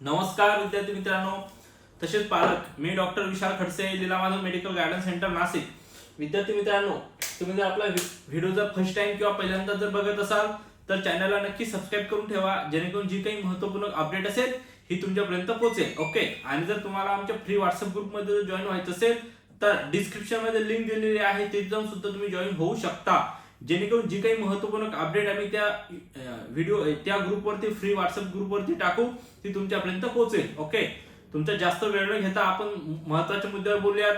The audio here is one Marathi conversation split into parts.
नमस्कार विद्यार्थी मित्रांनो. तसेच पालक मी doctor Vishal Khadse Lilamadhav medical guidance centre Nashik. विद्यार्थी मित्रांनो तुम्ही जर आपला व्हिडिओ जर फर्स्ट टाइम किंवा पहिल्यांदा जर बघत असाल तर चॅनलला नक्की सबस्क्राईब करून ठेवा जेणेकरून जी काही महत्त्वपूर्ण अपडेट असेल ही तुमच्यापर्यंत पोहोचेल. ओके आणि जर तुम्हाला आमच्या फ्री व्हॉट्सअप ग्रुपमध्ये जर जॉईन व्हायचं असेल तर डिस्क्रिप्शनमध्ये लिंक दिलेली आहे तिथे जाऊन सुद्धा तुम्ही जॉईन होऊ शकता. जेणेकरून जी काही महत्त्वपूर्ण अपडेट आम्ही त्या व्हिडिओ त्या ग्रुपवरती फ्री व्हॉट्सअप ग्रुपवरती टाकू ती तुमच्यापर्यंत पोहोचेल ओके तुमचा जास्त वेळ न घेता आपण महत्त्वाच्या मुद्द्यावर बोलूयात.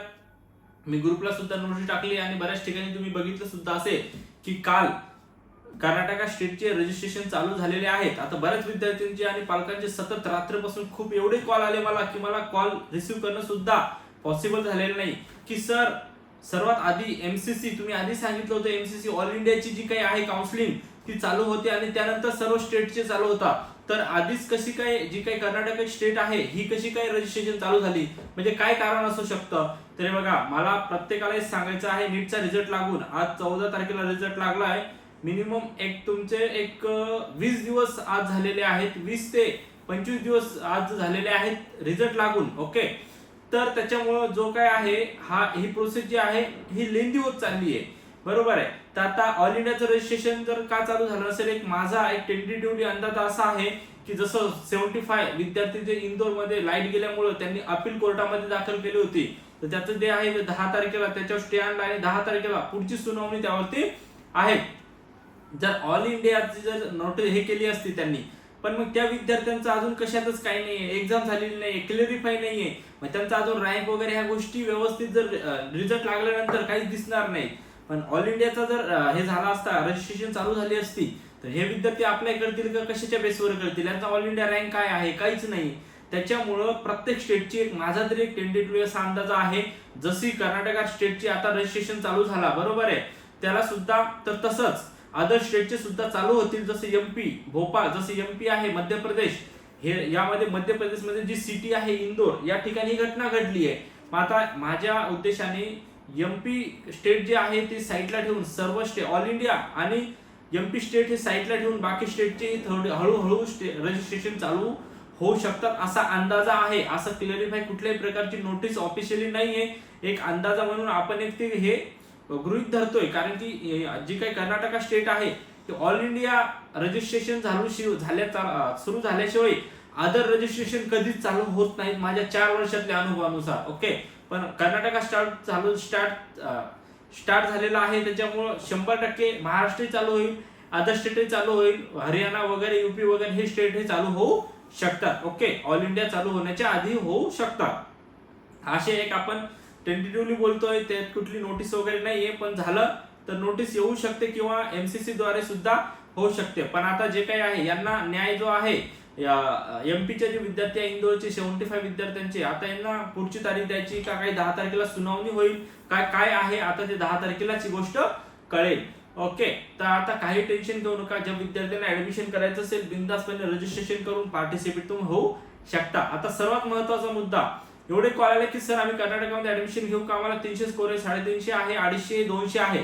मी ग्रुपला सुद्धा नोटीस टाकली आणि बऱ्याच ठिकाणी तुम्ही बघितलं सुद्धा असेल की काल कर्नाटका स्टेटचे रजिस्ट्रेशन चालू झालेले आहेत. आता बऱ्याच विद्यार्थ्यांचे आणि पालकांचे सतत रात्रीपासून खूप एवढे कॉल आले मला की मला कॉल रिसिव्ह करणं सुद्धा पॉसिबल झालेलं नाही. की सर सर्वात आधी एमसीसी तुम्ही आधी सांगितलं होतं एमसीसी ऑल इंडियाची जी काही आहे काउन्सिलिंग ती चालू होती आणि त्यानंतर सर्व स्टेटचे चालू होता. तर आधीच कशी काय जी काही कर्नाटक स्टेट आहे ही कशी काय रजिस्ट्रेशन चालू झाली? म्हणजे काय कारण असू शकतं? तरी बघा मला प्रत्येकाला सांगायचं आहे नीटचा रिझल्ट लागून. आज चौदा तारखेला रिझल्ट लागला आहे मिनिमम एक तुमचे एक वीस दिवस आज झालेले आहेत वीस ते पंचवीस दिवस आज झालेले आहेत रिझल्ट लागून ओके तर त्याच्यामुळं जो काय आहे हा ही प्रोसेस जी आहे ही लेंदी होत चालली आहे. बरोबर आहे? तर आता ऑल इंडियाचं रजिस्ट्रेशन जर का चालू झालं असेल एक माझा एक टेंटेटिव्हली अंदाज असा आहे की जसं सेव्हन्टी फाय विद्यार्थी जे इंदोरमध्ये लाइट गेल्यामुळं त्यांनी अपील कोर्टामध्ये दाखल केली होती. तर त्याचं जे आहे दहा तारखेला त्याच्यावर स्टे आणला आणि दहा तारखेला पुढची सुनावणी त्यावरती आहे. जर ऑल इंडियाची जर नोटीस हे केली असती त्यांनी पण मग त्या विद्यार्थ्यांचं अजून कशातच काही नाहीये. एक्झाम झालेली नाही क्लिअरिफाय नाहीये. मग त्यांचा अजून रँक वगैरे ह्या गोष्टी व्यवस्थित जर रिझल्ट लागल्यानंतर काहीच दिसणार नाही. पण ऑल इंडियाचा जर हे झाला असता रजिस्ट्रेशन चालू झाली असती तर हे विद्यार्थी अप्लाय करतील का कशाच्या बेसवर करतील? यांचा ऑल इंडिया रँक काय आहे? काहीच नाही. त्याच्यामुळं प्रत्येक स्टेटची एक माझा तरी एक टेंटेटिव्ह असा अंदाज आहे. जशी कर्नाटका स्टेटची आता रजिस्ट्रेशन चालू झाला बरोबर आहे? त्याला सुद्धा तर तसंच. अदर स्टेटचे सुद्धा चालू होतील जसे एमपी भोपाळ जसे एमपी आहे मध्य प्रदेश हे यामध्ये मध्य प्रदेशमध्ये जी सिटी आहे इंदोर या ठिकाणी ही घटना घडली आहे. आता माझ्या उद्देशाने एमपी स्टेट जे आहे ते साईडला ठेवून सर्व स्टेट ऑल इंडिया आणि एमपी स्टेट हे साईडला ठेवून बाकी स्टेटचे थोडे हळूहळू रजिस्ट्रेशन चालू होऊ शकतात असा अंदाजा आहे. असं क्लिअरिफाय कुठल्याही प्रकारची नोटीस ऑफिशियली आहे एक अंदाजा म्हणून आपण एक ते हे गृहित धरतोय. कारण की जी काही कर्नाटका स्टेट आहे ते ऑल इंडिया रजिस्ट्रेशन झालू झाल्या सुरू झाल्याशिवाय अदर रजिस्ट्रेशन कधीच चालू होत नाहीत माझ्या चार वर्षातल्या अनुभवानुसार ओके पण कर्नाटका स्टार्ट चालू स्टार्ट स्टार्ट झालेला आहे. त्याच्यामुळं शंभर टक्के महाराष्ट्रही चालू होईल अदर स्टेटही चालू होईल हरियाणा वगैरे युपी वगैरे हे स्टेट हे चालू होऊ शकतात ओके ऑल इंडिया चालू होण्याच्या आधी होऊ शकतात. असे एक आपण टेंटेटिव्हली बोलतोय त्यात कुठली नोटीस वगैरे नाहीये पण झालं तर नोटीस येऊ शकते किंवा एमसीसी द्वारे सुद्धा होऊ शकते. पण आता जे काही आहे यांना न्याय जो आहे एमपीचे जे विद्यार्थी आहे इंदोरचे सेव्हन्टी फाय विद्यार्थ्यांचे आता यांना पुढची तारीख द्यायची का काही दहा तारखेला सुनावणी होईल काय काय आहे आता ते दहा तारखेलाच ही गोष्ट कळेल. ओके तर आता काही टेन्शन घेऊ नका. ज्या विद्यार्थ्यांना ऍडमिशन करायचं असेल बिंदासपणे रजिस्ट्रेशन करून पार्टिसिपेट तुम्ही होऊ शकता. आता सर्वात महत्त्वाचा मुद्दा एवढे कॉल आले की सर आम्ही कर्नाटकामध्ये ऍडमिशन घेऊ का? आम्हाला तीनशे स्कोर आहे साडेतीनशे आहे अडीचशे दोनशे आहे.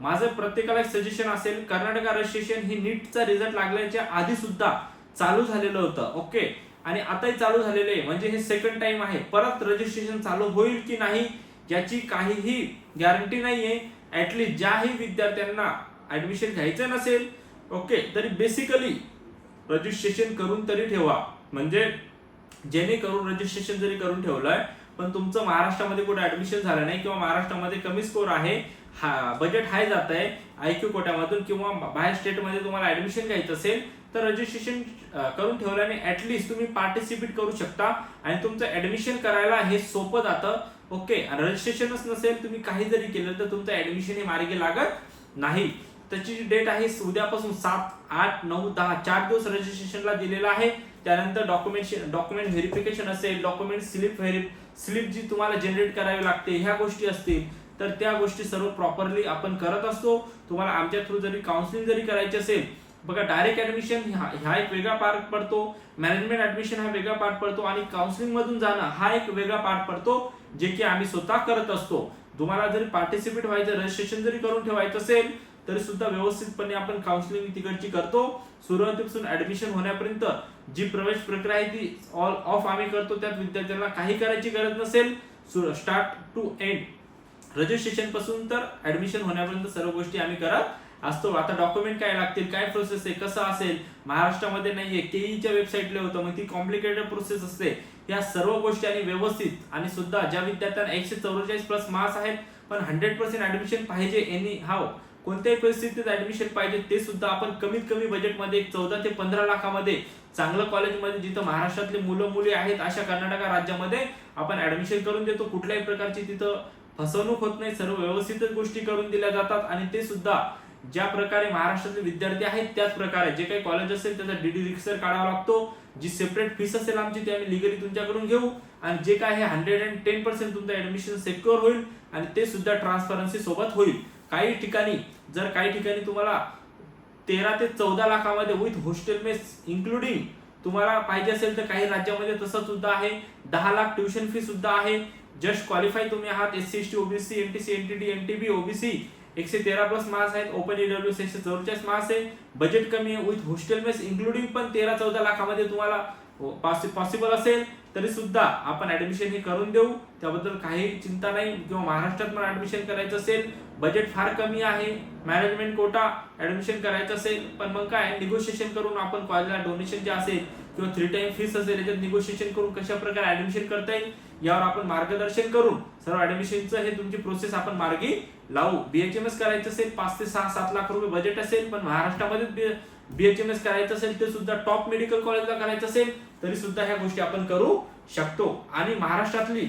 माझं प्रत्येकाला एक सजेशन असेल कर्नाटका रजिस्ट्रेशन ही नीटचा रिझल्ट लागल्याच्या आधी सुद्धा चालू झालेलं होतं. ओके आणि आताही चालू झालेलं आहे. म्हणजे हे सेकंड टाइम आहे. परत रजिस्ट्रेशन चालू होईल की नाही याची काहीही गॅरंटी नाहीये. ऍटलीस्ट ज्याही विद्यार्थ्यांना ऍडमिशन घ्यायचं नसेल ओके तरी बेसिकली रजिस्ट्रेशन करून तरी ठेवा. म्हणजे जेणेकरून रजिस्ट्रेशन जरी करून ठेवलंय पण तुमचं महाराष्ट्रामध्ये कुठे ऍडमिशन झालं नाही किंवा महाराष्ट्रामध्ये कमी स्कोर आहे हा बजेट हाय जात आहे आयक्यू कोट्यामधून किंवा बाहेर स्टेटमध्ये तुम्हाला ऍडमिशन घ्यायचं असेल तर रजिस्ट्रेशन करून ठेवल्याने ऍटलीस्ट तुम्ही पार्टिसिपेट करू शकता आणि तुमचं ऍडमिशन करायला हे सोपं जातं. ओके रजिस्ट्रेशनच नसेल तुम्ही काही जरी केलं तर तुमचं ऍडमिशन हे मार्गे लागत नाही. त्याची जी डेट आहे उद्यापासून सात आठ नऊ दहा चार दिवस रजिस्ट्रेशनला दिलेला आहे. त्यानंतर डॉक्युमेंट डॉक्युमेंट व्हेरिफिकेशन असेल डॉक्युमेंट स्लिप स्लिप जी तुम्हाला जनरेट करावी लागते ह्या गोष्टी असतील तर त्या गोष्टी सर्व प्रॉपरली आपण करत असतो. तुम्हाला आमच्या थ्रू जरी काउन्सिलिंग जरी करायची असेल बघा डायरेक्ट ऍडमिशन हा एक वेगळा पार्ट पडतो मॅनेजमेंट ऍडमिशन हा वेगळा पार्ट पडतो आणि काउन्सिलिंग मधून जाणं हा एक वेगळा पार्ट पडतो जे की आम्ही स्वतः करत असतो. तुम्हाला जरी पार्टिसिपेट व्हायचं रजिस्ट्रेशन जरी करून ठेवायचं असेल तरी सुद्धा व्यवस्थितपणे आपण काउन्सिलिंग तिकडची करतो. सुरुवातीपासून ऍडमिशन होण्यापर्यंत जी प्रवेश प्रक्रिया आहे ती ऑल ऑफ आम्ही करतो. त्यात विद्यार्थ्यांना काही करायची गरज नसेल. स्टार्ट टू एंड रजिस्ट्रेशनपासून तर ऍडमिशन होण्यापर्यंत सर्व गोष्टी आम्ही करत असतो. आता डॉक्युमेंट काय लागतील? काय प्रोसेस आहे? कसं असेल? महाराष्ट्रामध्ये नाहीये. केईच्या वेबसाईटला होतं. मग ती कॉम्प्लिकेटेड प्रोसेस असते. या सर्व गोष्टी आणि व्यवस्थित आणि सुद्धा ज्या विद्यार्थ्यांना एकशे चौवेचाळीस प्लस मार्क्स आहेत पण हंड्रेड पर्सेंट ऍडमिशन पाहिजे एनी हाव कोणत्याही परिस्थितीत ऍडमिशन पाहिजे ते सुद्धा आपण कमीत कमी बजेटमध्ये एक चौदा ते पंधरा लाखामध्ये चांगलं कॉलेजमध्ये जिथं महाराष्ट्रातले मुलं मुली आहेत अशा कर्नाटका राज्यामध्ये आपण ऍडमिशन करून देतो. कुठल्याही प्रकारची तिथं फसवणूक होत नाही. सर्व व्यवस्थितच गोष्टी करून दिल्या जातात आणि ते सुद्धा ज्या प्रकारे महाराष्ट्रातले विद्यार्थी आहेत त्याच प्रकारे जे काही कॉलेज असेल त्याचा डीडी रिक्सर काढावा लागतो. जी सेपरेट फीस असेल आमची ती आम्ही लिगली तुमच्याकडून घेऊ. आणि जे काय हे हंड्रेड अँड टेन पर्सेंट तुमचं ऍडमिशन सेक्युअर होईल आणि ते सुद्धा ट्रान्सपरन्सी सोबत होईल. काही ठिकाणी जर काही ठिकाणी तुम्हाला तेरा ते चौदा लाखामध्ये विथ हॉस्टेल मेस इन्क्लुडिंग तुम्हाला पाहिजे असेल तर काही राज्यामध्ये तसं सुद्धा आहे. दहा लाख ट्युशन फी सुद्धा आहे. जस्ट क्वालिफाय तुम्ही आहात. S C S T OBC N T C N T D N T B OBC एकशे तेरा प्लस मार्क्स आहेत. ओपन ईडब्ल्यू एकशे चौवेचाळीस मार्क्स आहे. बजेट कमी आहे. विथ हॉस्टेल मेस इन्क्लुडिंग पण तेरा चौदा लाखामध्ये तुम्हाला हो, पॉसिबल असेल तरी सुद्धा आपण ऍडमिशन हे करून देऊ. त्याबद्दल काही चिंता नाही. किंवा महाराष्ट्रात पण ऍडमिशन करायचं असेल बजेट फार कमी आहे. मॅनेजमेंट कोटा ऍडमिशन करायचं असेल पण मग काय निगोशिएशन करून आपण कॉलेजला डोनेशन जे असेल किंवा थ्री टाइम फीस असेल याच्यात निगोशिएशन करून कशा प्रकारे ऍडमिशन करता येईल यावर आपण मार्गदर्शन करून सर्व ऍडमिशनचं हे तुमची प्रोसेस आपण मार्गी लावू. बीएचएमएस करायचं असेल पाच ते सहा सात लाख रुपये बजेट असेल पण महाराष्ट्रामध्ये बीएचएमएस करायचं असेल ते सुद्धा टॉप मेडिकल कॉलेजला करायचं असेल तरी सुद्धा ह्या गोष्टी आपण करू शकतो. आणि महाराष्ट्रातली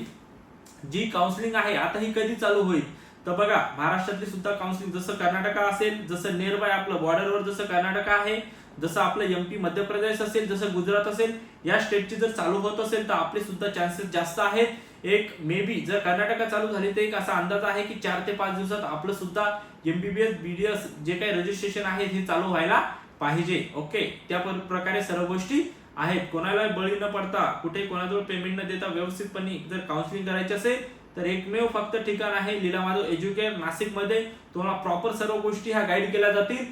जी काउन्सिलिंग आहे आता ही कधी चालू होईल? तर बघा महाराष्ट्रातली सुद्धा काउन्सिलिंग जसं कर्नाटका असेल जसं नियरबाय आपलं बॉर्डरवर जसं कर्नाटक आहे जसं आपलं एमपी मध्य प्रदेश असेल जसं गुजरात असेल या स्टेटची जर चालू होत असेल तर आपले सुद्धा चान्सेस जास्त आहेत. एक मे बी जर कर्नाटका चालू झाली तर एक असा अंदाज आहे की चार ते पाच दिवसात आपलं सुद्धा एमबीबीएस बीडीएस जे काही रजिस्ट्रेशन आहे हे चालू व्हायला पाहिजे. ओके? त्या प्रकारे सर्व गोष्टी आहेत. कोणाला बळी न पडता कुठे कोणाजवळ पेमेंट न देता व्यवस्थितपणे जर काउन्सिलिंग करायची असेल तर एकमेव फक्त ठिकाण आहे लीला माधव एज्युकेट नाशिकमध्ये तुम्हाला प्रॉपर सर्व गोष्टी ह्या गाईड केल्या जातील.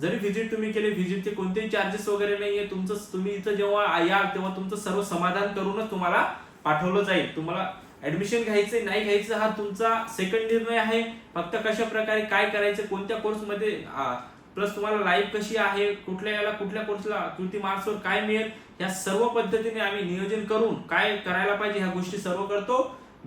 जरी व्हिजिट तुम्ही केली व्हिजिटचे कोणतेही चार्जेस वगैरे नाहीये. तुमचं तुम्ही इथं जेव्हा याल तेव्हा तुमचं सर्व समाधान करूनच तुम्हाला पाठवलं जाईल. तुम्हाला ऍडमिशन घ्यायचे नाही घ्यायचं हा तुमचा सेकंड निर्णय आहे. फक्त कशा प्रकारे काय करायचं कोणत्या कोर्समध्ये प्लस तुम्हाला लाईफ कशी आहे कुठल्या याला कुठल्या कोर्सला किती मार्क्सवर काय मिळेल या सर्व पद्धतीने आम्ही नियोजन करून काय करायला पाहिजे ह्या गोष्टी सर्व करतो.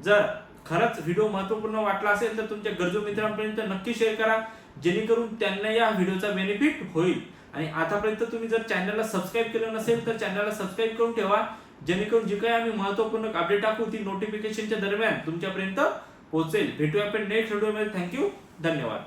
जर खरंच व्हिडिओ महत्त्वपूर्ण वाटला असेल तर तुमच्या गरजू मित्रांपर्यंत नक्की शेअर करा. जेणेकरून त्यांना या व्हिडिओचा बेनिफिट होईल. आणि आतापर्यंत तुम्ही जर चॅनलला सबस्क्राईब केलं नसेल तर चॅनलला सबस्क्राईब करून ठेवा. जेणेकरून जे काही आम्ही महत्त्वपूर्ण अपडेट टाकू ती नोटिफिकेशनच्या दरम्यान तुमच्यापर्यंत पोहोचेल. भेटूया आपण नेक्स्ट व्हिडिओमध्ये थँक्यू धन्यवाद.